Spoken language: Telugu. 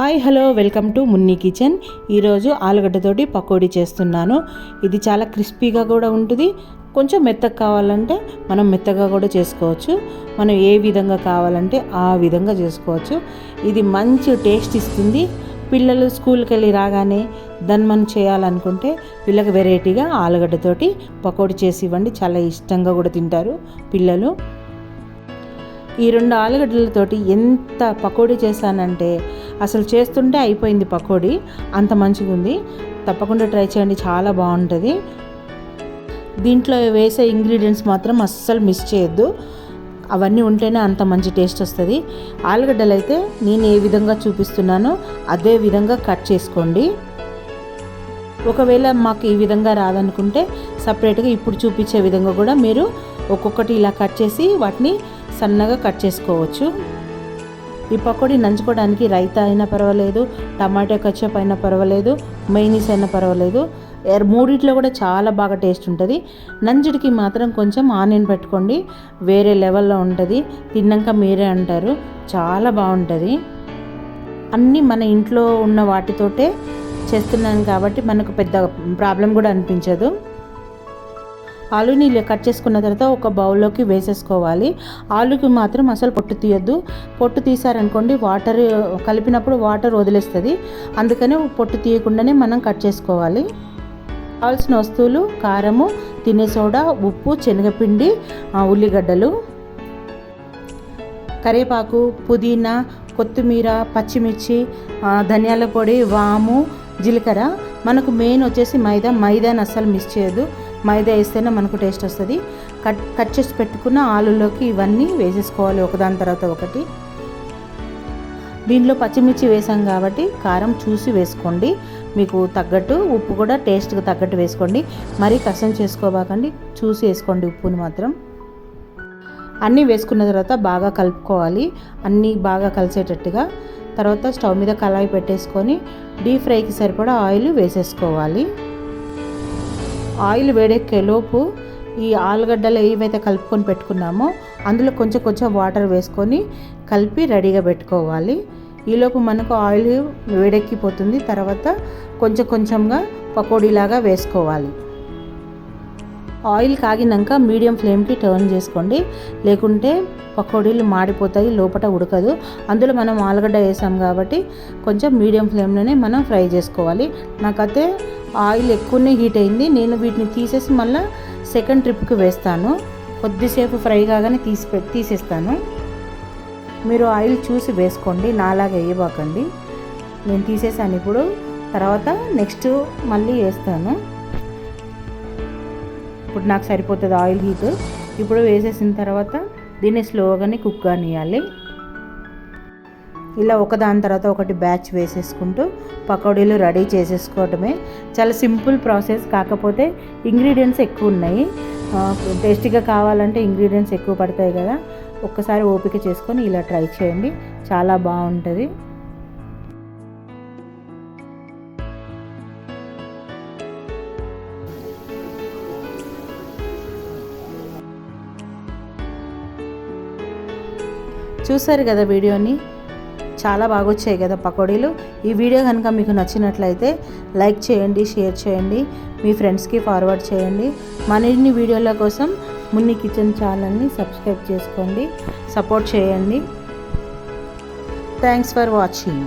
Hi hello welcome to Munni kitchen. ఈరోజు ఆలుగడ్డతోటి పకోడీ చేస్తున్నాను. ఇది చాలా క్రిస్పీగా కూడా ఉంటుంది. కొంచెం మెత్తగా కావాలంటే మనం మెత్తగా కూడా చేసుకోవచ్చు. మనం ఏ విధంగా కావాలంటే ఆ విధంగా చేసుకోవచ్చు. ఇది మంచి టేస్ట్ ఇస్తుంది. పిల్లలు స్కూల్కి వెళ్ళి రాగానే దాన్ని మనం చేయాలనుకుంటే వీళ్ళకి వెరైటీగా ఆలుగడ్డతోటి పకోడీ చేసి ఇవ్వండి. చాలా ఇష్టంగా కూడా తింటారు పిల్లలు. ఈ రెండు ఆలుగడ్డలతోటి ఎంత పకోడీ చేశానంటే అసలు చేస్తుంటే అయిపోయింది పకోడీ. అంత మంచిగా ఉంది తప్పకుండా ట్రై చేయండి. చాలా బాగుంటుంది. దీంట్లో వేసే ఇంగ్రీడియంట్స్ మాత్రం అస్సలు మిస్ చేయొద్దు. అవన్నీ ఉంటేనే అంత మంచి టేస్ట్ వస్తుంది. ఆలుగడ్డలు అయితే నేను ఏ విధంగా చూపిస్తున్నానో అదే విధంగా కట్ చేసుకోండి. ఒకవేళ మాకు ఈ విధంగా రాదనుకుంటే సపరేట్గా ఇప్పుడు చూపించే విధంగా కూడా మీరు ఒక్కొక్కటి ఇలా కట్ చేసి వాటిని సన్నగా కట్ చేసుకోవచ్చు. ఈ పకోడీ నంచుకోవడానికి రైతా అయినా పర్వాలేదు టమాటా కచ్చప్ అయినా పర్వాలేదు మైనీస్ అయినా పర్వాలేదు. ఎర్- మూడిట్లో కూడా చాలా బాగా టేస్ట్ ఉంటుంది. నంజుడికి మాత్రం కొంచెం ఆనియన్ పెట్టుకోండి వేరే లెవెల్లో ఉంటుంది. తిన్నాక మీరే అంటారు చాలా బాగుంటుంది. అన్నీ మన ఇంట్లో ఉన్న వాటితోటే చేస్తున్నాను కాబట్టి మనకు పెద్ద ప్రాబ్లం కూడా అనిపించదు. ఆలుని ఇలా కట్ చేసుకున్న తర్వాత ఒక బౌల్లోకి వేసేసుకోవాలి. ఆలుకి మాత్రం అసలు పొట్టు తీయొద్దు. పొట్టు తీసారనుకోండి వాటర్ కలిపినప్పుడు వాటర్ వదిలేస్తుంది. అందుకని పొట్టు తీయకుండానే మనం కట్ చేసుకోవాలి. కావాల్సిన వస్తువులు కారము తినే సోడా ఉప్పు శనగపిండి ఉల్లిగడ్డలు కరివేపాకు పుదీనా కొత్తిమీర పచ్చిమిర్చి ధనియాల పొడి వాము జీలకర్ర మనకు మెయిన్ వచ్చేసి మైదా. మైదాని అస్సలు మిస్ చేయదు మైదా వేస్తేనే మనకు టేస్ట్ వస్తుంది. కట్ కట్ చేసి పెట్టుకున్న ఆలులోకి ఇవన్నీ వేసేసుకోవాలి ఒకదాని తర్వాత ఒకటి. దీంట్లో పచ్చిమిర్చి వేసాం కాబట్టి కారం చూసి వేసుకోండి. మీకు తగ్గట్టు ఉప్పు కూడా టేస్ట్కి తగ్గట్టు వేసుకోండి. మరీ కష్టం చేసుకోబాకండి. చూసి వేసుకోండి ఉప్పుని మాత్రం. అన్నీ వేసుకున్న తర్వాత బాగా కలుపుకోవాలి. అన్నీ బాగా కలిసేటట్టుగా తర్వాత స్టవ్ మీద కళాయి పెట్టేసుకొని డీప్ ఫ్రైకి సరిపడా ఆయిల్ వేసేసుకోవాలి. ఆయిల్ వేడెక్కేలోపు ఈ ఆలుగడ్డలు ఏవైతే కలుపుకొని పెట్టుకున్నామో అందులో కొంచెం కొంచెం వాటర్ వేసుకొని కలిపి రెడీగా పెట్టుకోవాలి. ఈలోపు మనకు ఆయిల్ వేడెక్కిపోతుంది. తర్వాత కొంచెం కొంచెంగా పకోడీలాగా వేసుకోవాలి. ఆయిల్ కాగినాక మీడియం ఫ్లేమ్కి టర్న్ చేసుకోండి. లేకుంటే పకోడీలు మాడిపోతాయి లోపల ఉడకదు. అందులో మనం ఆలుగడ్డ వేసాం కాబట్టి కొంచెం మీడియం ఫ్లేమ్లోనే మనం ఫ్రై చేసుకోవాలి. నాకైతే ఆయిల్ ఎక్కువనే హీట్ అయింది. నేను వీటిని తీసేసి మళ్ళీ సెకండ్ ట్రిప్కి వేస్తాను. కొద్దిసేపు ఫ్రై కాగానే తీసి తీసేస్తాను. మీరు ఆయిల్ చూసి వేసుకోండి. నాలాగా వేయబాకండి. నేను తీసేసాను ఇప్పుడు. తర్వాత నెక్స్ట్ మళ్ళీ వేస్తాను. ఇప్పుడు నాకు సరిపోతుంది ఆయిల్ హీట్. ఇప్పుడు వేసేసిన తర్వాత దీన్ని స్లోగానే కుక్ కానియాలి ఇలా ఒకదాని తర్వాత ఒకటి బ్యాచ్ వేసేసుకుంటూ పకోడీలు రెడీ చేసేసుకోవటమే. చాలా సింపుల్ ప్రాసెస్ కాకపోతే ఇంగ్రీడియంట్స్ ఎక్కువ ఉన్నాయి. టేస్టీగా కావాలంటే ఇంగ్రీడియంట్స్ ఎక్కువ పడతాయి కదా. ఒక్కసారి ఓపిక చేసుకొని ఇలా ట్రై చేయండి. చాలా బాగుంటుంది. చూసారు కదా వీడియోని? చాలా బాగా వచ్చాయి కదా పకోడీలు. ఈ వీడియో కనుక మీకు నచ్చినట్లయితే లైక్ చేయండి షేర్ చేయండి మీ ఫ్రెండ్స్కి ఫార్వర్డ్ చేయండి. మరిన్ని వీడియోల కోసం మున్ని కిచెన్ ఛానల్ని సబ్స్క్రైబ్ చేసుకోండి సపోర్ట్ చేయండి. Thanks for watching.